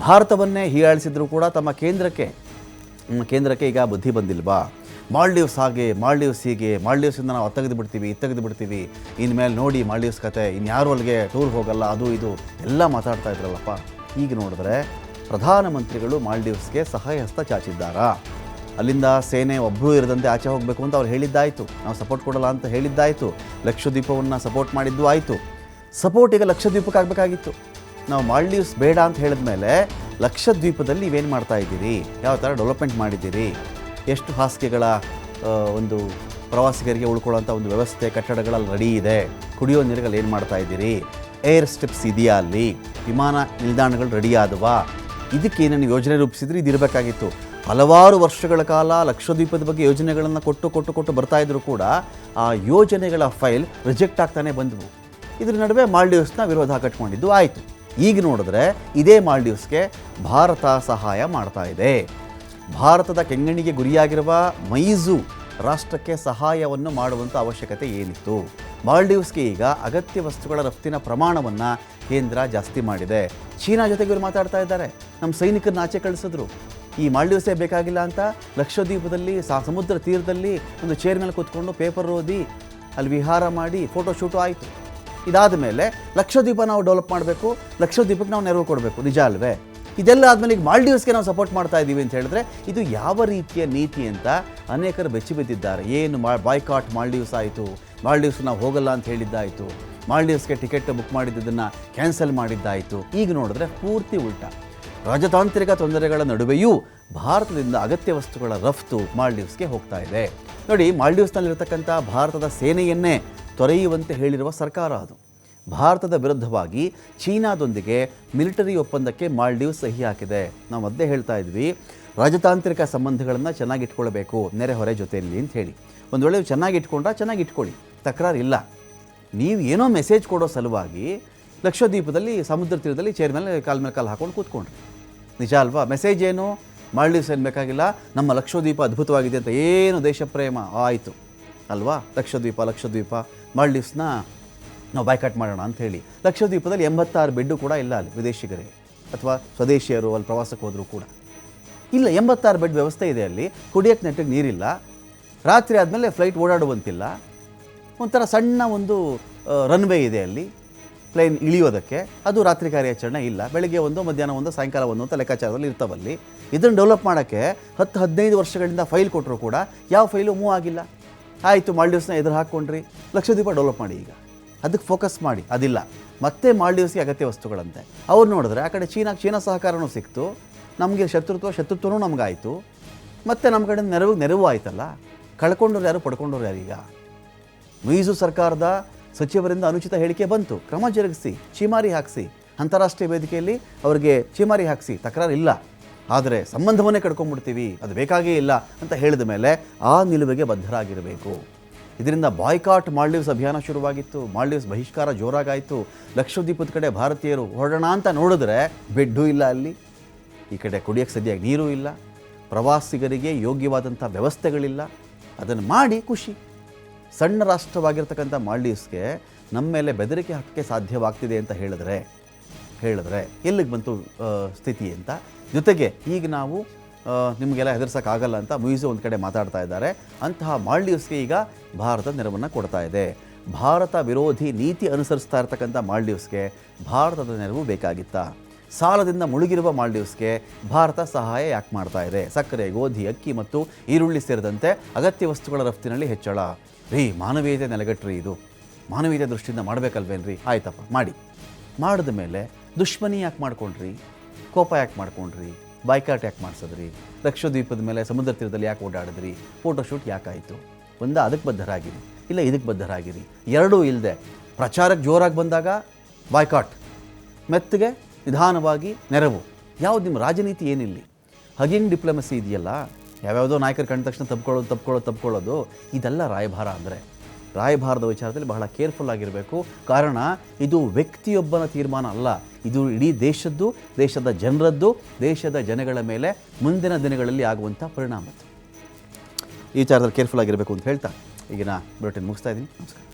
ಭಾರತವನ್ನೇ ಹೀಯಾಳಿಸಿದ್ರು ಕೂಡ ತಮ್ಮ ಕೇಂದ್ರಕ್ಕೆ ಕೇಂದ್ರಕ್ಕೆ ಈಗ ಬುದ್ಧಿ ಬಂದಿಲ್ವಾ? ಮಾಲ್ಡೀವ್ಸ್ ಹಾಗೆ, ಮಾಲ್ಡೀವ್ಸ್ ಹೀಗೆ ಮಾಲ್ಡೀವ್ಸಿಂದ ನಾವು ಅತ್ತಗೆದು ಬಿಡ್ತೀವಿ ಇತ್ತಗೆದು ತೆಗೆದು ಬಿಡ್ತೀವಿ ಇನ್ಮೇಲೆ ನೋಡಿ ಮಾಲ್ಡೀವ್ಸ್ ಕತೆ, ಇನ್ಯಾರು ಅಲ್ಲಿಗೆ ಟೂರ್ ಹೋಗಲ್ಲ, ಅದು ಇದು, ಎಲ್ಲ ಮಾತಾಡ್ತಾ ಇದ್ರಲ್ಲಪ್ಪ. ಈಗ ನೋಡಿದ್ರೆ ಪ್ರಧಾನಮಂತ್ರಿಗಳು ಮಾಲ್ಡೀವ್ಸ್ಗೆ ಸಹಾಯ ಹಸ್ತ ಚಾಚಿದ್ದಾರಾ? ಅಲ್ಲಿಂದ ಸೇನೆ ಒಬ್ಬರೂ ಇರದಂತೆ ಆಚೆ ಹೋಗಬೇಕು ಅಂತ ಅವ್ರು ಹೇಳಿದ್ದಾಯಿತು. ನಾವು ಸಪೋರ್ಟ್ ಕೊಡಲ್ಲ ಅಂತ ಹೇಳಿದ್ದಾಯಿತು. ಲಕ್ಷದ್ವೀಪವನ್ನು ಸಪೋರ್ಟ್ ಮಾಡಿದ್ದು ಆಯಿತು. ಸಪೋರ್ಟ್ ಈಗ ಲಕ್ಷದ್ವೀಪಕ್ಕೆ ಆಗಬೇಕಾಗಿತ್ತು ನಾವು ಮಾಲ್ಡೀವ್ಸ್ ಬೇಡ ಅಂತ ಹೇಳಿದ ಮೇಲೆ ಲಕ್ಷದ್ವೀಪದಲ್ಲಿ ನೀವೇನು ಮಾಡ್ತಾ ಇದ್ದೀರಿ? ಯಾವ ಥರ ಡೆವಲಪ್ಮೆಂಟ್ ಮಾಡಿದ್ದೀರಿ? ಎಷ್ಟು ಹಾಸಿಗೆಗಳ ಒಂದು ಪ್ರವಾಸಿಗರಿಗೆ ಉಳ್ಕೊಳ್ಳೋಂಥ ಒಂದು ವ್ಯವಸ್ಥೆ, ಕಟ್ಟಡಗಳಲ್ಲಿ ರೆಡಿ ಇದೆ. ಕುಡಿಯೋ ನೀರುಗಳು ಏನು ಮಾಡ್ತಾ ಇದ್ದೀರಿ? ಏರ್ ಸ್ಟೆಪ್ಸ್ ಇದೆಯಾ ಅಲ್ಲಿ? ವಿಮಾನ ನಿಲ್ದಾಣಗಳು ರೆಡಿ ಆದವಾ? ಇದಕ್ಕೆ ಏನೇನು ಯೋಜನೆ ರೂಪಿಸಿದ್ರೆ? ಇದು ಇರಬೇಕಾಗಿತ್ತು ಹಲವಾರು ವರ್ಷಗಳ ಕಾಲ ಲಕ್ಷದ್ವೀಪದ ಬಗ್ಗೆ ಯೋಜನೆಗಳನ್ನು ಕೊಟ್ಟು ಕೊಟ್ಟು ಕೊಟ್ಟು ಬರ್ತಾ ಇದ್ದರೂ ಕೂಡ ಆ ಯೋಜನೆಗಳ ಫೈಲ್ ರಿಜೆಕ್ಟ್ ಆಗ್ತಾನೆ ಬಂದವು. ಇದ್ರ ನಡುವೆ ಮಾಲ್ಡೀವ್ಸ್ನ ವಿರೋಧ ಕಟ್ಕೊಂಡಿದ್ದು ಆಯಿತು. ಈಗ ನೋಡಿದ್ರೆ ಇದೇ ಮಾಲ್ಡೀವ್ಸ್ಗೆ ಭಾರತ ಸಹಾಯ ಮಾಡ್ತಾ ಇದೆ. ಭಾರತದ ಕೆಂಗಣ್ಣಿಗೆ ಗುರಿಯಾಗಿರುವ ಮೈಝು ರಾಷ್ಟ್ರಕ್ಕೆ ಸಹಾಯವನ್ನು ಮಾಡುವಂಥ ಅವಶ್ಯಕತೆ ಏನಿತ್ತು? ಮಾಲ್ಡೀವ್ಸ್ಗೆ ಈಗ ಅಗತ್ಯ ವಸ್ತುಗಳ ರಫ್ತಿನ ಪ್ರಮಾಣವನ್ನು ಕೇಂದ್ರ ಜಾಸ್ತಿ ಮಾಡಿದೆ. ಚೀನಾ ಜೊತೆಗೆ ಇವರು ಮಾತಾಡ್ತಾ ಇದ್ದಾರೆ. ನಮ್ಮ ಸೈನಿಕರನ್ನ ಆಚೆ ಕಳಿಸಿದ್ರು. ಈ ಮಾಲ್ಡೀವ್ಸೇ ಬೇಕಾಗಿಲ್ಲ ಅಂತ ಲಕ್ಷದ್ವೀಪದಲ್ಲಿ ಸಾ, ಸಮುದ್ರ ತೀರದಲ್ಲಿ ಒಂದು ಚೇರ್ ಮೇಲೆ ಕೂತ್ಕೊಂಡು ಪೇಪರ್ ಓದಿ ಅಲ್ಲಿ ವಿಹಾರ ಮಾಡಿ ಫೋಟೋ ಶೂಟು ಆಯಿತು. ಇದಾದ ಮೇಲೆ ಲಕ್ಷದ್ವೀಪ ನಾವು ಡೆವಲಪ್ ಮಾಡಬೇಕು, ಲಕ್ಷದ್ವೀಪಕ್ಕೆ ನಾವು ನೆರವು ಕೊಡಬೇಕು, ನಿಜ ಅಲ್ವೇ? ಇದೆಲ್ಲ ಆದಮೇಲೆ ಈಗ ಮಾಲ್ಡೀವ್ಸ್ಗೆ ನಾವು ಸಪೋರ್ಟ್ ಮಾಡ್ತಾ ಇದ್ದೀವಿ ಅಂತ ಹೇಳಿದ್ರೆ ಇದು ಯಾವ ರೀತಿಯ ನೀತಿ ಅಂತ ಅನೇಕರು ಬೆಚ್ಚಿ ಬಿದ್ದಿದ್ದಾರೆ. ಏನು ಮಾ ಬಾಯ್ಕಾಟ್ ಮಾಲ್ಡೀವ್ಸ್ ಆಯಿತು, ಮಾಲ್ಡೀವ್ಸ್ ನಾವು ಹೋಗಲ್ಲ ಅಂತ ಹೇಳಿದ್ದಾಯಿತು, ಮಾಲ್ಡೀವ್ಸ್ಗೆ ಟಿಕೆಟ್ ಬುಕ್ ಮಾಡಿದ್ದನ್ನು ಕ್ಯಾನ್ಸಲ್ ಮಾಡಿದ್ದಾಯಿತು. ಈಗ ನೋಡಿದ್ರೆ ಪೂರ್ತಿ ಉಲ್ಟಾ. ರಾಜತಾಂತ್ರಿಕ ತೊಂದರೆಗಳ ನಡುವೆಯೂ ಭಾರತದಿಂದ ಅಗತ್ಯ ವಸ್ತುಗಳ ರಫ್ತು ಮಾಲ್ಡೀವ್ಸ್ಗೆ ಹೋಗ್ತಾ ಇದೆ. ನೋಡಿ ಮಾಲ್ಡೀವ್ಸ್ನಲ್ಲಿರ್ತಕ್ಕಂಥ ಭಾರತದ ಸೇನೆಯನ್ನೇ ತೊರೆಯುವಂತೆ ಹೇಳಿರುವ ಸರ್ಕಾರ ಅದು. ಭಾರತದ ವಿರುದ್ಧವಾಗಿ ಚೀನಾದೊಂದಿಗೆ ಮಿಲಿಟರಿ ಒಪ್ಪಂದಕ್ಕೆ ಮಾಲ್ಡೀವ್ಸ್ ಸಹಿ ಹಾಕಿದೆ. ನಾವು ಅದೇ ಹೇಳ್ತಾ ಇದ್ವಿ, ರಾಜತಾಂತ್ರಿಕ ಸಂಬಂಧಗಳನ್ನು ಚೆನ್ನಾಗಿ ಇಟ್ಕೊಳ್ಬೇಕು ನೆರೆಹೊರೆ ಜೊತೆಯಲ್ಲಿ ಅಂತ ಹೇಳಿ. ಒಂದು ವೇಳೆ ಚೆನ್ನಾಗಿ ಚೆನ್ನಾಗಿಟ್ಕೊಳ್ಳಿ, ತಕರಾರಿಲ್ಲ. ನೀವು ಏನೋ ಮೆಸೇಜ್ ಕೊಡೋ ಸಲುವಾಗಿ ಲಕ್ಷದ್ವೀಪದಲ್ಲಿ, ಸಮುದ್ರ ತೀರದಲ್ಲಿ ಚೇರ್ ಮೇಲೆ ಕಾಲ ಮೇಲೆ ಕಾಲು ಹಾಕೊಂಡು ಕೂತ್ಕೊಂಡ್ರಿ. ನಿಜ ಅಲ್ವಾ? ಮೆಸೇಜ್ ಏನು? ಮಾಲ್ಡೀವ್ಸ್ ಏನು ಬೇಕಾಗಿಲ್ಲ? ನಮ್ಮ ಲಕ್ಷದ್ವೀಪ ಅದ್ಭುತವಾಗಿದೆ ಅಂತ ಏನು ದೇಶ ಪ್ರೇಮ ಆಯಿತು. ಅಲ್ವಾ? ಲಕ್ಷದ್ವೀಪ ಲಕ್ಷದ್ವೀಪ. ಮಾಲ್ಡೀವ್ಸ್ನ ನಾವು ಬಾಯ್ಕಾಟ್ ಮಾಡೋಣ ಅಂತ ಹೇಳಿ. ಲಕ್ಷದ್ವೀಪದಲ್ಲಿ ಎಂಬತ್ತಾರು ಬೆಡ್ಡು ಕೂಡ ಇಲ್ಲ ಅಲ್ಲಿ ವಿದೇಶಿಗರಿಗೆ. ಅಥವಾ ಸ್ವದೇಶಿಯರು ಅಲ್ಲಿ ಪ್ರವಾಸಕ್ಕೆ ಹೋದರೂ ಕೂಡ. ಇಲ್ಲ, ಎಂಬತ್ತಾರು ಬೆಡ್ ವ್ಯವಸ್ಥೆ ಇದೆ ಅಲ್ಲಿ. ಕುಡಿಯೋಕ್ಕೆ ನೆಟ್ಟಿಗೆ ನೀರಿಲ್ಲ. ರಾತ್ರಿ ಆದಮೇಲೆ ಫ್ಲೈಟ್ ಓಡಾಡುವಂತಿಲ್ಲ. ಒಂಥರ ಸಣ್ಣ ಒಂದು ರನ್ವೇ ಇದೆ ಅಲ್ಲಿ. ಪ್ಲೇನ್ ಇಳಿಯೋದಕ್ಕೆ. ಅದು ರಾತ್ರಿ ಕಾರ್ಯಾಚರಣೆ ಇಲ್ಲ. ಬೆಳಗ್ಗೆ ಒಂದು, ಮಧ್ಯಾಹ್ನ ಒಂದು, ಸಾಯಂಕಾಲ ಒಂದು ಅಂತ ಲೆಕ್ಕಾಚಾರದಲ್ಲಿ ಇರ್ತಾವಲ್ಲಿ. ಇದನ್ನು ಡೆವಲಪ್ ಮಾಡೋಕ್ಕೆ ಹತ್ತು, ಹದಿನೈದು ವರ್ಷಗಳಿಂದ ಫೈಲ್ ಕೊಟ್ಟರು ಕೂಡ ಯಾವ ಫೈಲು ಮೂವ್ ಆಗಿಲ್ಲ. ಆಯಿತು, ಮಾಲ್ಡೀವ್ಸ್ನ ಎದುರು ಹಾಕ್ಕೊಂಡ್ರಿ. ಲಕ್ಷದ್ವೀಪ ಡೆವಲಪ್ ಮಾಡಿ ಈಗ. ಅದಕ್ಕೆ ಫೋಕಸ್ ಮಾಡಿ. ಅದಿಲ್ಲ. ಮತ್ತೆ ಮಾಲ್ಡೀವ್ಸ್ಗೆ ಅಗತ್ಯ ವಸ್ತುಗಳಂತೆ. ಅವ್ರು ನೋಡಿದ್ರೆ ಆ ಕಡೆ ಚೀನಾ ಚೀನಾ ಸಹಕಾರನೂ ಸಿಕ್ತು. ನಮಗೆ ಶತ್ರುತ್ವ, ಶತ್ರುತ್ವನೂ ನಮಗಾಯಿತು. ಮತ್ತು ನಮ್ಮ ಕಡೆ ನೆರವು ನೆರವು ಆಯ್ತಲ್ಲ? ಕಳ್ಕೊಂಡವ್ರು ಯಾರು, ಪಡ್ಕೊಂಡವ್ರು ಯಾರು ಈಗ? ಮೀಸು ಸರ್ಕಾರದ ಸಚಿವರಿಂದ ಅನುಚಿತ ಹೇಳಿಕೆ ಬಂತು. ಕ್ರಮ ಜರುಗಿಸಿ, ಚೀಮಾರಿ ಹಾಕಿಸಿ. ಅಂತಾರಾಷ್ಟ್ರೀಯ ವೇದಿಕೆಯಲ್ಲಿ ಅವರಿಗೆ ಚೀಮಾರಿ ಹಾಕಿಸಿ. ತಕರಾರು ಇಲ್ಲ ಆದರೆ ಸಂಬಂಧವನ್ನೇ ಕಡ್ಕೊಂಡ್ಬಿಡ್ತೀವಿ, ಅದು ಬೇಕಾಗೇ ಇಲ್ಲ ಅಂತ ಹೇಳಿದ ಮೇಲೆ ಆ ನಿಲುವಿಗೆ ಬದ್ಧರಾಗಿರಬೇಕು. ಇದರಿಂದ ಬಾಯ್ಕಾಟ್ ಮಾಲ್ಡೀವ್ಸ್ ಅಭಿಯಾನ ಶುರುವಾಗಿತ್ತು, ಮಾಲ್ಡೀವ್ಸ್ ಬಹಿಷ್ಕಾರ ಜೋರಾಗಾಯಿತು. ಲಕ್ಷದ್ವೀಪದ ಕಡೆ ಭಾರತೀಯರು ಹೊರಡೋಣ ಅಂತ ನೋಡಿದ್ರೆ ಬೆಡ್ಡೂ ಇಲ್ಲ ಅಲ್ಲಿ, ಈ ಕಡೆ ಕುಡಿಯೋಕ್ಕೆ ಸದ್ಯಾಗಿ ನೀರೂ ಇಲ್ಲ, ಪ್ರವಾಸಿಗರಿಗೆ ಯೋಗ್ಯವಾದಂಥ ವ್ಯವಸ್ಥೆಗಳಿಲ್ಲ. ಅದನ್ನು ಮಾಡಿ ಖುಷಿ. ಸಣ್ಣ ರಾಷ್ಟ್ರವಾಗಿರ್ತಕ್ಕಂಥ ಮಾಲ್ಡೀವ್ಸ್ಗೆ ನಮ್ಮ ಮೇಲೆ ಬೆದರಿಕೆ ಹಾಕೋಕ್ಕೆ ಸಾಧ್ಯವಾಗ್ತಿದೆ ಅಂತ ಹೇಳಿದ್ರೆ ಹೇಳಿದ್ರೆ ಎಲ್ಲಿಗೆ ಬಂತು ಸ್ಥಿತಿ ಅಂತ. ಜೊತೆಗೆ ಈಗ ನಾವು ನಿಮಗೆಲ್ಲ ಹೆದರ್ಸೋಕ್ಕಾಗಲ್ಲ ಅಂತ ಮುಯಿಸು ಒಂದು ಕಡೆ ಮಾತಾಡ್ತಾ ಇದ್ದಾರೆ. ಅಂತಹ ಮಾಲ್ಡೀವ್ಸ್ಗೆ ಈಗ ಭಾರತ ನೆರವನ್ನು ಕೊಡ್ತಾ ಇದೆ. ಭಾರತ ವಿರೋಧಿ ನೀತಿ ಅನುಸರಿಸ್ತಾ ಇರ್ತಕ್ಕಂಥ ಮಾಲ್ಡೀವ್ಸ್ಗೆ ಭಾರತದ ನೆರವು ಬೇಕಾಗಿತ್ತಾ. ಸಾಲದಿಂದ ಮುಳುಗಿರುವ ಮಾಲ್ಡೀವ್ಸ್ಗೆ ಭಾರತ ಸಹಾಯ ಯಾಕೆ ಮಾಡ್ತಾ ಇದೆ? ಸಕ್ಕರೆ, ಗೋಧಿ, ಅಕ್ಕಿ ಮತ್ತು ಈರುಳ್ಳಿ ಸೇರಿದಂತೆ ಅಗತ್ಯ ವಸ್ತುಗಳ ರಫ್ತಿನಲ್ಲಿ ಹೆಚ್ಚಳ. ರೀ, ಮಾನವೀಯತೆ ನೆಲೆಗಟ್ಟ್ರಿ ಇದು. ಮಾನವೀಯತೆ ದೃಷ್ಟಿಯಿಂದ ಮಾಡಬೇಕಲ್ವೇನ್ರಿ? ಆಯ್ತಪ್ಪ, ಮಾಡಿ. ಮಾಡಿದ ಮೇಲೆ ದುಶ್ಮನಿ ಯಾಕೆ ಮಾಡ್ಕೊಂಡ್ರಿ? ಕೋಪ ಯಾಕೆ ಮಾಡ್ಕೊಂಡ್ರಿ? ಬಾಯ್ಕಾಟ್ ಯಾಕೆ ಮಾಡಿಸಿದ್ರಿ? ಲಕ್ಷದ್ವೀಪದ ಮೇಲೆ ಸಮುದ್ರ ತೀರದಲ್ಲಿ ಯಾಕೆ ಓಡಾಡಿದ್ರಿ? ಫೋಟೋಶೂಟ್ ಯಾಕಾಯಿತು ಒಂದು ಅದಕ್ಕೆ ಬದ್ಧರಾಗಿರಿ. ಇಲ್ಲ ಇದಕ್ಕೆ ಬದ್ಧರಾಗಿರಿ. ಎರಡೂ ಇಲ್ಲದೆ ಪ್ರಚಾರಕ್ಕೆ ಜೋರಾಗಿ ಬಂದಾಗ ಬಾಯ್ಕಾಟ್. ಮೆತ್ತಗೆ, ನಿಧಾನವಾಗಿ ನೆರವು. ಯಾವುದು ನಿಮ್ಮ ರಾಜನೀತಿ ಏನಿಲ್ಲಿ? ಹಗಿಂಗ್ ಡಿಪ್ಲೊಮಸಿ ಇದೆಯಲ್ಲ? ಯಾವ್ಯಾವುದೋ ನಾಯಕರು ಕಂಡ ತಕ್ಷಣ ತಪ್ಕೊಳ್ಳೋದು ತಪ್ಕೊಳ್ಳೋದು ತಪ್ಕೊಳ್ಳೋದು ಇದೆಲ್ಲ ರಾಯಭಾರ ಅಂದರೆ. ರಾಯಭಾರದ ವಿಚಾರದಲ್ಲಿ ಬಹಳ ಕೇರ್ಫುಲ್ ಆಗಿರಬೇಕು. ಕಾರಣ, ಇದು ವ್ಯಕ್ತಿಯೊಬ್ಬನ ತೀರ್ಮಾನ ಅಲ್ಲ. ಇದು ಇಡೀ ದೇಶದ್ದು, ದೇಶದ ಜನರದ್ದು, ದೇಶದ ಜನಗಳ ಮೇಲೆ ಮುಂದಿನ ದಿನಗಳಲ್ಲಿ ಆಗುವಂಥ ಪರಿಣಾಮ. ಈ ವಿಚಾರದಲ್ಲಿ ಕೇರ್ಫುಲ್ ಆಗಿರಬೇಕು ಅಂತ ಹೇಳ್ತಾ ಈಗಿನ ಬುಲೆಟಿನ್ ಮುಗಿಸ್ತಾ ಇದ್ದೀನಿ. ನಮಸ್ಕಾರ.